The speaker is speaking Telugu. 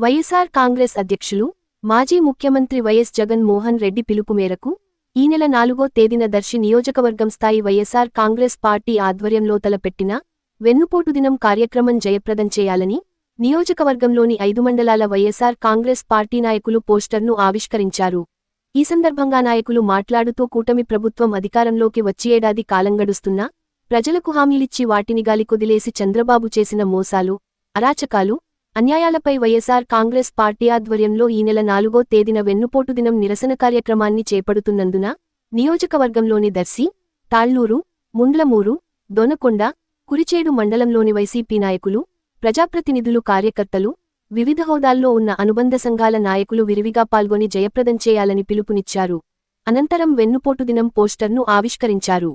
వైఎస్ఆర్ కాంగ్రెస్ అధ్యక్షులు మాజీ ముఖ్యమంత్రి వైఎస్ జగన్ మోహన్ రెడ్డి పిలుపు మేరకు ఈ నెల నాలుగో తేదీన దర్శి నియోజకవర్గం స్థాయి వైఎస్ఆర్ కాంగ్రెస్ పార్టీ ఆధ్వర్యంలో తలపెట్టిన వెన్నుపోటు దినం కార్యక్రమం జయప్రదం చేయాలని నియోజకవర్గంలోని ఐదు మండలాల వైఎస్ఆర్ కాంగ్రెస్ పార్టీ నాయకులు పోస్టర్ను ఆవిష్కరించారు. ఈ సందర్భంగా నాయకులు మాట్లాడుతూ కూటమి ప్రభుత్వం అధికారంలోకి వచ్చి ఏడాది కాలం గడుస్తున్నా ప్రజలకు హామీలిచ్చి వాటిని గాలికొదిలేసి చంద్రబాబు చేసిన మోసాలు అరాచకాలు అన్యాయాలపై వైఎస్ఆర్ కాంగ్రెస్ పార్టీ ఆధ్వర్యంలో ఈ నెల నాలుగో తేదీన వెన్నుపోటు దినం నిరసన కార్యక్రమాన్ని చేపడుతున్నందున నియోజకవర్గంలోని దర్శి తాళ్ళూరు ముండ్లమూరు దొనకొండ కురిచేడు మండలంలోని వైసీపీ నాయకులు ప్రజాప్రతినిధులు కార్యకర్తలు వివిధ హోదాల్లో ఉన్న అనుబంధ సంఘాల నాయకులు విరివిగా పాల్గొని జయప్రదం చేయాలని పిలుపునిచ్చారు. అనంతరం వెన్నుపోటు దినం పోస్టర్ను ఆవిష్కరించారు.